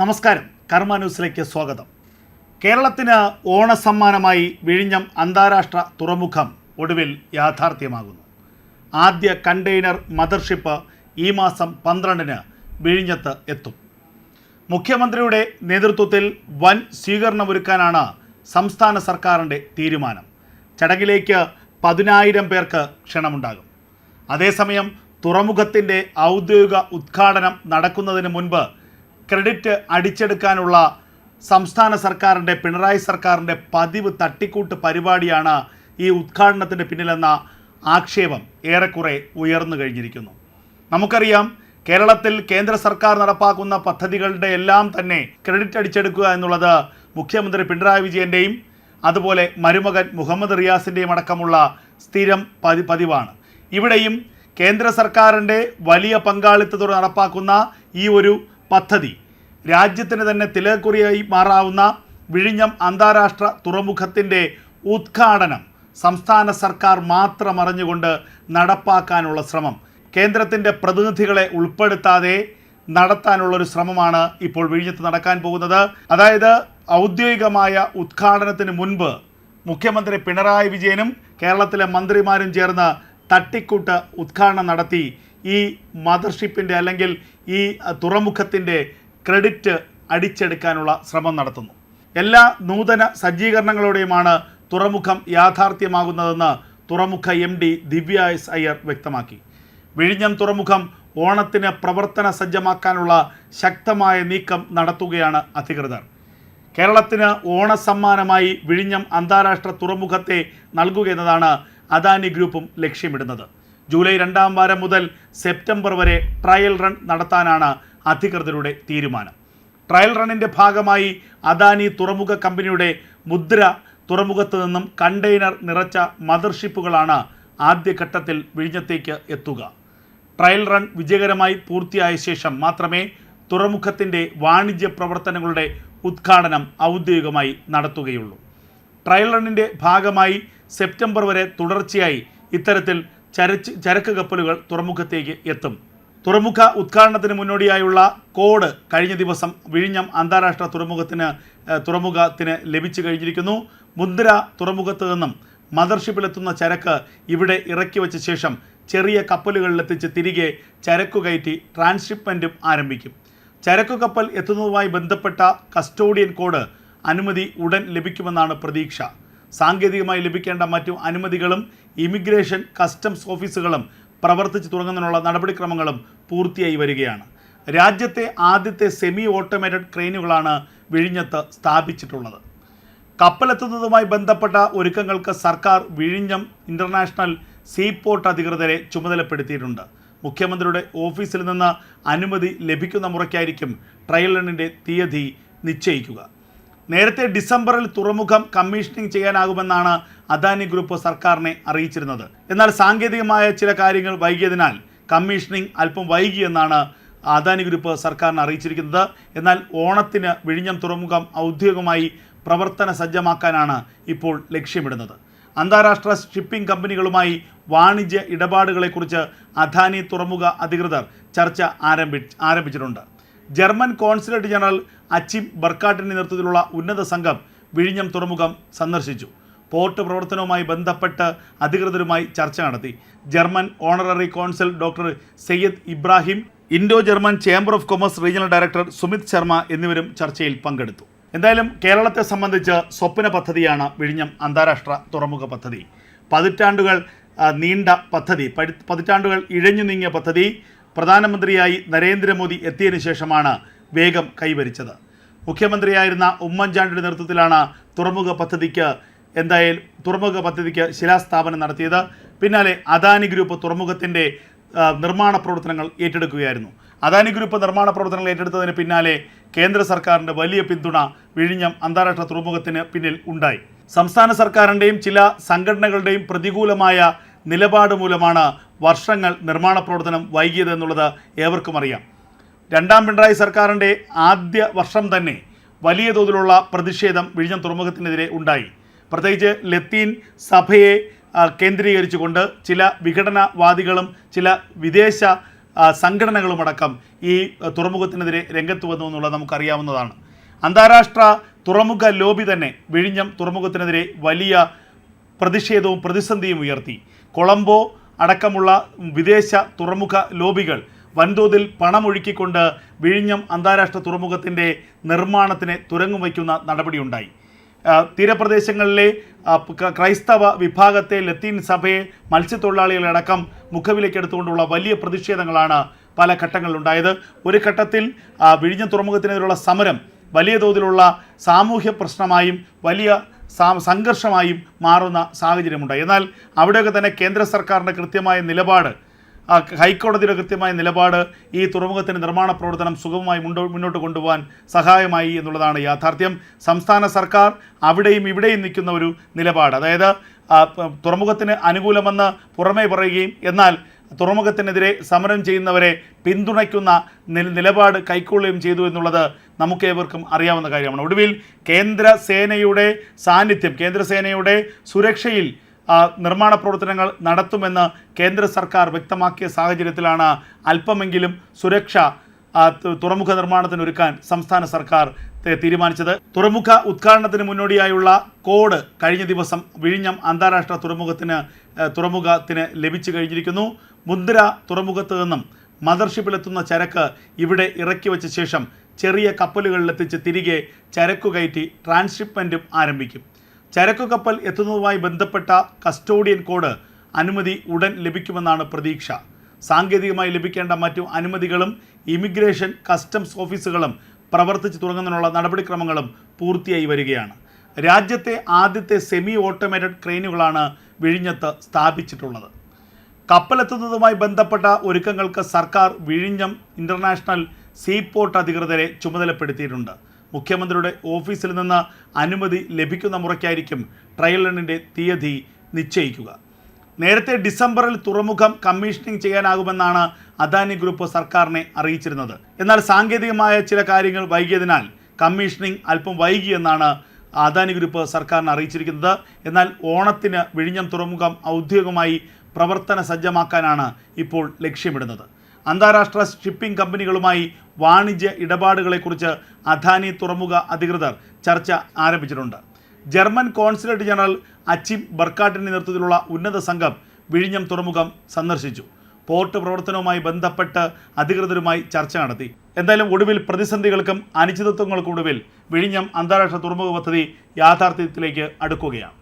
നമസ്കാരം. കർമ്മ ന്യൂസിലേക്ക് സ്വാഗതം. കേരളത്തിന് ഓണസമ്മാനമായി വിഴിഞ്ഞം അന്താരാഷ്ട്ര തുറമുഖം ഒടുവിൽ യാഥാർത്ഥ്യമാകുന്നു. ആദ്യ കണ്ടെയ്നർ മദർഷിപ്പ് ഈ മാസം പന്ത്രണ്ടിന് വിഴിഞ്ഞത്ത് എത്തും. മുഖ്യമന്ത്രിയുടെ നേതൃത്വത്തിൽ വൻ സ്വീകരണമൊരുക്കാനാണ് സംസ്ഥാന സർക്കാരിന്റെ തീരുമാനം. ചടങ്ങിലേക്ക് പതിനായിരം പേർക്ക് ക്ഷണമുണ്ടാകും. അതേസമയം തുറമുഖത്തിന്റെ ഔദ്യോഗിക ഉദ്ഘാടനം നടക്കുന്നതിന് മുൻപ് ക്രെഡിറ്റ് അടിച്ചെടുക്കാനുള്ള സംസ്ഥാന സർക്കാരിന്റെ പിണറായി സർക്കാരിന്റെ പതിവ് തട്ടിക്കൂട്ട് പരിപാടിയാണ് ഈ ഉദ്ഘാടനത്തിന്റെ പിന്നിലെന്ന ആക്ഷേപം ഏറെക്കുറെ ഉയർന്നു കഴിഞ്ഞിരിക്കുന്നു. നമുക്കറിയാം കേരളത്തിൽ കേന്ദ്ര സർക്കാർ നടപ്പാക്കുന്ന പദ്ധതികളുടെ എല്ലാം തന്നെ ക്രെഡിറ്റ് അടിച്ചെടുക്കുക എന്നുള്ളത് മുഖ്യമന്ത്രി പിണറായി വിജയന്റെയും അതുപോലെ മരുമകൻ മുഹമ്മദ് റിയാസിന്റെയും അടക്കമുള്ള സ്ഥിരം പതി പതിവാണ്. ഇവിടെയും കേന്ദ്ര സർക്കാരിന്റെ വലിയ പങ്കാളിത്തത്തോടെ നടപ്പാക്കുന്ന ഈ ഒരു പദ്ധതി. രാജ്യത്തിന് തന്നെ തിലകുറിയായി മാറാവുന്ന വിഴിഞ്ഞം അന്താരാഷ്ട്ര തുറമുഖത്തിന്റെ ഉദ്ഘാടനം സംസ്ഥാന സർക്കാർ മാത്രം അറിഞ്ഞുകൊണ്ട് നടപ്പാക്കാനുള്ള ശ്രമം. കേന്ദ്രത്തിന്റെ പ്രതിനിധികളെ ഉൾപ്പെടുത്താതെ നടത്താനുള്ളൊരു ശ്രമമാണ് ഇപ്പോൾ വിഴിഞ്ഞത്ത് നടക്കാൻ പോകുന്നത്. അതായത് ഔദ്യോഗികമായ ഉദ്ഘാടനത്തിന് മുൻപ് മുഖ്യമന്ത്രി പിണറായി വിജയനും കേരളത്തിലെ മന്ത്രിമാരും ചേർന്ന് തട്ടിക്കൂട്ട് ഉദ്ഘാടനം നടത്തി ഈ മദർഷിപ്പിന്റെ അല്ലെങ്കിൽ ഈ തുറമുഖത്തിന്റെ ക്രെഡിറ്റ് അടിച്ചെടുക്കാനുള്ള ശ്രമം നടത്തുന്നു. എല്ലാ നൂതന സജ്ജീകരണങ്ങളോടെയുമാണ് തുറമുഖം യാഥാർത്ഥ്യമാകുന്നതെന്ന് തുറമുഖ M D Divya S Iyer വ്യക്തമാക്കി. വിഴിഞ്ഞം തുറമുഖം ഓണത്തിന് പ്രവർത്തന സജ്ജമാക്കാനുള്ള ശക്തമായ നീക്കം നടത്തുകയാണ് അധികൃതർ. കേരളത്തിന് ഓണസമ്മാനമായി വിഴിഞ്ഞം അന്താരാഷ്ട്ര തുറമുഖത്തെ നൽകുക എന്നതാണ് അദാനി ഗ്രൂപ്പും ലക്ഷ്യമിടുന്നത്. ജൂലൈ രണ്ടാം വാരം മുതൽ സെപ്റ്റംബർ വരെ ട്രയൽ റൺ നടത്താനാണ് അധികൃതരുടെ തീരുമാനം. ട്രയൽ റണ്ണിന്റെ ഭാഗമായി അദാനി തുറമുഖ കമ്പനിയുടെ മുദ്ര തുറമുഖത്ത് നിന്നും കണ്ടെയ്നർ നിറച്ച മദർഷിപ്പുകളാണ് ആദ്യഘട്ടത്തിൽ വിഴിഞ്ഞത്തേക്ക് എത്തുക. ട്രയൽ റൺ വിജയകരമായി പൂർത്തിയായ ശേഷം മാത്രമേ തുറമുഖത്തിന്റെ വാണിജ്യ പ്രവർത്തനങ്ങളുടെ ഉദ്ഘാടനം ഔദ്യോഗികമായി നടത്തുകയുള്ളൂ. ട്രയൽ റണ്ണിന്റെ ഭാഗമായി സെപ്റ്റംബർ വരെ തുടർച്ചയായി ഇത്തരത്തിൽ ചരച്ച് ചരക്ക് കപ്പലുകൾ തുറമുഖത്തേക്ക് എത്തും. തുറമുഖ ഉദ്ഘാടനത്തിന് മുന്നോടിയായുള്ള കോഡ് കഴിഞ്ഞ ദിവസം വിഴിഞ്ഞം അന്താരാഷ്ട്ര തുറമുഖത്തിന് തുറമുഖത്തിന് ലഭിച്ചു കഴിഞ്ഞിരിക്കുന്നു. മുദ്ര തുറമുഖത്ത് നിന്നും മദർഷിപ്പിലെത്തുന്ന ചരക്ക് ഇവിടെ ഇറക്കി വെച്ച ശേഷം ചെറിയ കപ്പലുകളിലെത്തിച്ച് തിരികെ ചരക്കു കയറ്റി ട്രാൻസ്ഷിപ്മെന്റും ആരംഭിക്കും. ചരക്കു കപ്പൽ എത്തുന്നതുമായി ബന്ധപ്പെട്ട കസ്റ്റോഡിയൻ കോഡ് അനുമതി ഉടൻ ലഭിക്കുമെന്നാണ് പ്രതീക്ഷ. സാങ്കേതികമായി ലഭിക്കേണ്ട മറ്റു അനുമതികളും ഇമിഗ്രേഷൻ കസ്റ്റംസ് ഓഫീസുകളും പ്രവർത്തിച്ചു തുടങ്ങുന്നതിനുള്ള നടപടിക്രമങ്ങളും പൂർത്തിയായി വരികയാണ്. രാജ്യത്തെ ആദ്യത്തെ സെമി ഓട്ടോമേറ്റഡ് ക്രെയിനുകളാണ് വിഴിഞ്ഞത്ത് സ്ഥാപിച്ചിട്ടുള്ളത്. കപ്പലെത്തുന്നതുമായി ബന്ധപ്പെട്ട ഒരുക്കങ്ങൾക്ക് സർക്കാർ വിഴിഞ്ഞം ഇന്റർനാഷണൽ സീപോർട്ട് അധികൃതരെ ചുമതലപ്പെടുത്തിയിട്ടുണ്ട്. മുഖ്യമന്ത്രിയുടെ ഓഫീസിൽ നിന്ന് അനുമതി ലഭിക്കുന്ന മുറയ്ക്കായിരിക്കും ട്രയൽ റണ്ണിന്റെ തീയതി നിശ്ചയിക്കുക. നേരത്തെ ഡിസംബറിൽ തുറമുഖം കമ്മീഷനിങ് ചെയ്യാനാകുമെന്നാണ് അദാനി ഗ്രൂപ്പ് സർക്കാരിനെ അറിയിച്ചിരുന്നത്. എന്നാൽ സാങ്കേതികമായ ചില കാര്യങ്ങൾ വൈകിയതിനാൽ കമ്മീഷനിങ് അല്പം വൈകിയെന്നാണ് അദാനി ഗ്രൂപ്പ് സർക്കാരിനെ അറിയിച്ചിരിക്കുന്നത്. എന്നാൽ ഓണത്തിന് വിഴിഞ്ഞം തുറമുഖം ഔദ്യോഗികമായി പ്രവർത്തന സജ്ജമാക്കാനാണ് ഇപ്പോൾ ലക്ഷ്യമിടുന്നത്. അന്താരാഷ്ട്ര ഷിപ്പിംഗ് കമ്പനികളുമായി വാണിജ്യ ഇടപാടുകളെക്കുറിച്ച് അദാനി തുറമുഖ അധികൃതർ ചർച്ച ആരംഭി ആരംഭിച്ചിട്ടുണ്ട്. ജർമ്മൻ കോൺസുലേറ്റ് ജനറൽ അച്ചിം ബർക്കാട്ടിന്റെ നേതൃത്വത്തിലുള്ള ഉന്നത സംഘം വിഴിഞ്ഞം തുറമുഖം സന്ദർശിച്ചു. പോർട്ട് പ്രവർത്തനവുമായി ബന്ധപ്പെട്ട് അധികൃതരുമായി ചർച്ച നടത്തി. German honorary consul doctor Syed Ibrahim Indo German chamber of commerce regional director Sumit Sharma എന്നിവരും ചർച്ചയിൽ പങ്കെടുത്തു. എന്തായാലും കേരളത്തെ സംബന്ധിച്ച് സ്വപ്ന പദ്ധതിയാണ് വിഴിഞ്ഞം അന്താരാഷ്ട്ര തുറമുഖ പദ്ധതി. പതിറ്റാണ്ടുകൾ നീണ്ട പദ്ധതി പതിറ്റാണ്ടുകൾ ഇഴഞ്ഞു നീങ്ങിയ പദ്ധതി പ്രധാനമന്ത്രിയായി നരേന്ദ്രമോദി എത്തിയതിനു ശേഷമാണ് വേഗം കൈവരിച്ചത്. മുഖ്യമന്ത്രിയായിരുന്ന ഉമ്മൻചാണ്ടിയുടെ നേതൃത്വത്തിലാണ് തുറമുഖ പദ്ധതിക്ക് എന്തായാലും തുറമുഖ പദ്ധതിക്ക് ശിലാസ്ഥാപനം നടത്തിയത്. പിന്നാലെ അദാനി ഗ്രൂപ്പ് തുറമുഖത്തിന്റെ നിർമ്മാണ പ്രവർത്തനങ്ങൾ ഏറ്റെടുക്കുകയായിരുന്നു. അദാനി ഗ്രൂപ്പ് നിർമ്മാണ പ്രവർത്തനങ്ങൾ ഏറ്റെടുത്തതിന് പിന്നാലെ കേന്ദ്ര സർക്കാരിന്റെ വലിയ പിന്തുണ വിഴിഞ്ഞം അന്താരാഷ്ട്ര തുറമുഖത്തിന് പിന്നിൽ ഉണ്ടായി. സംസ്ഥാന സർക്കാരിന്റെയും ചില സംഘടനകളുടെയും പ്രതികൂലമായ നിലപാട് മൂലമാണ് വർഷങ്ങൾ നിർമ്മാണ പ്രവർത്തനം വൈകിയതെന്നുള്ളത് ഏവർക്കും അറിയാം. രണ്ടാം പിണറായി സർക്കാരിന്റെ ആദ്യ വർഷം തന്നെ വലിയ തോതിലുള്ള പ്രതിഷേധം വിഴിഞ്ഞം തുറമുഖത്തിനെതിരെ ഉണ്ടായി. പ്രത്യേകിച്ച് ലത്തീൻ സഭയെ കേന്ദ്രീകരിച്ചുകൊണ്ട് ചില വിഘടനവാദികളും ചില വിദേശ സംഘടനകളുമടക്കം ഈ തുറമുഖത്തിനെതിരെ രംഗത്ത് വന്നു എന്നുള്ളത് നമുക്കറിയാവുന്നതാണ്. അന്താരാഷ്ട്ര തുറമുഖ ലോബി തന്നെ വിഴിഞ്ഞം തുറമുഖത്തിനെതിരെ വലിയ പ്രതിഷേധവും പ്രതിസന്ധിയും ഉയർത്തി. കൊളംബോ അടക്കമുള്ള വിദേശ തുറമുഖ ലോബികൾ വൻതോതിൽ പണമൊഴുക്കിക്കൊണ്ട് വിഴിഞ്ഞം അന്താരാഷ്ട്ര തുറമുഖത്തിന്റെ നിർമ്മാണത്തിന് തുരങ്കം വയ്ക്കുന്ന നടപടിയുണ്ടായി. തീരപ്രദേശങ്ങളിലെ ക്രൈസ്തവ വിഭാഗത്തെ ലത്തീൻ സഭയെ മത്സ്യത്തൊഴിലാളികളടക്കം മുഖവിലേക്കെടുത്തുകൊണ്ടുള്ള വലിയ പ്രതിഷേധങ്ങളാണ് പല ഘട്ടങ്ങളിലുണ്ടായത്. ഒരു ഘട്ടത്തിൽ വിഴിഞ്ഞ തുറമുഖത്തിനെതിരുള്ള സമരം വലിയ തോതിലുള്ള സാമൂഹ്യ പ്രശ്നമായും വലിയ സംഘർഷമായും മാറുന്ന സാഹചര്യമുണ്ട്. എന്നാൽ അവിടെയൊക്കെ തന്നെ കേന്ദ്ര സർക്കാരിന്റെ കൃത്യമായ നിലപാട് ഹൈക്കോടതിയുടെ കൃത്യമായ നിലപാട് ഈ തുറമുഖത്തിന്റെ നിർമ്മാണ പ്രവർത്തനം സുഗമമായി മുന്നോട്ട് കൊണ്ടുപോകാൻ സഹായമായി എന്നുള്ളതാണ് യാഥാർത്ഥ്യം. സംസ്ഥാന സർക്കാർ അവിടെയും ഇവിടെയും നിൽക്കുന്ന ഒരു നിലപാട്. അതായത് തുറമുഖത്തിന് അനുകൂലമെന്ന് പുറമേ പറയുകയും എന്നാൽ തുറമുഖത്തിനെതിരെ സമരം ചെയ്യുന്നവരെ പിന്തുണയ്ക്കുന്ന നില- നിലപാട് കൈക്കൊള്ളുകയും ചെയ്തു എന്നുള്ളത് നമുക്കേവർക്കും അറിയാവുന്ന കാര്യമാണ്. ഒടുവിൽ കേന്ദ്ര സേനയുടെ സാന്നിധ്യം കേന്ദ്ര സേനയുടെ സുരക്ഷയിൽ നിർമ്മാണ പ്രവർത്തനങ്ങൾ നടത്തുമെന്ന് കേന്ദ്ര സർക്കാർ വ്യക്തമാക്കിയ സാഹചര്യത്തിലാണ് അല്പമെങ്കിലും സുരക്ഷ തുറമുഖ നിർമ്മാണത്തിനൊരുക്കാൻ സംസ്ഥാന സർക്കാർ തീരുമാനിച്ചത്. തുറമുഖ ഉദ്ഘാടനത്തിന് മുന്നോടിയായുള്ള കോഡ് കഴിഞ്ഞ ദിവസം വിഴിഞ്ഞം അന്താരാഷ്ട്ര തുറമുഖത്തിന് തുറമുഖത്തിന് ലഭിച്ചു കഴിഞ്ഞിരിക്കുന്നു. മുന്ദ്ര തുറമുഖത്ത് നിന്നും മദർഷിപ്പിലെത്തുന്ന ചരക്ക് ഇവിടെ ഇറക്കി വെച്ച ശേഷം ചെറിയ കപ്പലുകളിലെത്തിച്ച് തിരികെ ചരക്കു കയറ്റി ട്രാൻസ്ഷിപ്മെന്റും ആരംഭിക്കും. ചരക്കു കപ്പൽ എത്തുന്നതുമായി ബന്ധപ്പെട്ട കസ്റ്റോഡിയൻ കോഡ് അനുമതി ഉടൻ ലഭിക്കുമെന്നാണ് പ്രതീക്ഷ. സാങ്കേതികമായി ലഭിക്കേണ്ട മറ്റു അനുമതികളും ഇമിഗ്രേഷൻ കസ്റ്റംസ് ഓഫീസുകളും പ്രവർത്തിച്ചു തുടങ്ങുന്നതിനുള്ള നടപടിക്രമങ്ങളും പൂർത്തിയായി വരികയാണ്. രാജ്യത്തെ ആദ്യത്തെ സെമി ഓട്ടോമേറ്റഡ് ക്രെയിനുകളാണ് വിഴിഞ്ഞത്ത് സ്ഥാപിച്ചിട്ടുള്ളത്. കപ്പലെത്തുന്നതുമായി ബന്ധപ്പെട്ട ഒരുക്കങ്ങൾക്ക് സർക്കാർ വിഴിഞ്ഞം ഇന്റർനാഷണൽ സീപോർട്ട് അധികൃതരെ ചുമതലപ്പെടുത്തിയിട്ടുണ്ട്. മുഖ്യമന്ത്രിയുടെ ഓഫീസിൽ നിന്ന് അനുമതി ലഭിക്കുന്ന മുറയ്ക്കായിരിക്കും ട്രയൽ റണ്ണിന്റെ തീയതി നിശ്ചയിക്കുക. നേരത്തെ ഡിസംബറിൽ തുറമുഖം കമ്മീഷനിങ് ചെയ്യാനാകുമെന്നാണ് അദാനി ഗ്രൂപ്പ് സർക്കാരിനെ അറിയിച്ചിരുന്നത്. എന്നാൽ സാങ്കേതികമായ ചില കാര്യങ്ങൾ വൈകിയതിനാൽ കമ്മീഷനിങ് അല്പം വൈകിയെന്നാണ് അദാനി ഗ്രൂപ്പ് സർക്കാരിനെ അറിയിച്ചിരിക്കുന്നത്. എന്നാൽ ഓണത്തിന് വിഴിഞ്ഞം തുറമുഖം ഔദ്യോഗികമായി പ്രവർത്തന സജ്ജമാക്കാനാണ് ഇപ്പോൾ ലക്ഷ്യമിടുന്നത്. അന്താരാഷ്ട്ര ഷിപ്പിംഗ് കമ്പനികളുമായി വാണിജ്യ ഇടപാടുകളെക്കുറിച്ച് അദാനി തുറമുഖ അധികൃതർ ചർച്ച ആരംഭിച്ചിട്ടുണ്ട്. ജർമ്മൻ കോൺസുലേറ്റ് ജനറൽ അച്ചിം ബർക്കാട്ടിന്റെ നേതൃത്വത്തിലുള്ള ഉന്നത സംഘം വിഴിഞ്ഞം തുറമുഖം സന്ദർശിച്ചു. പോർട്ട് പ്രവർത്തനവുമായി ബന്ധപ്പെട്ട് അധികൃതരുമായി ചർച്ച നടത്തി. എന്തായാലും ഒടുവിൽ പ്രതിസന്ധികൾക്കും അനിശ്ചിതത്വങ്ങൾക്കും ഒടുവിൽ വിഴിഞ്ഞം അന്താരാഷ്ട്ര തുറമുഖ പദ്ധതി യാഥാർത്ഥ്യത്തിലേക്ക് അടുക്കുകയാണ്.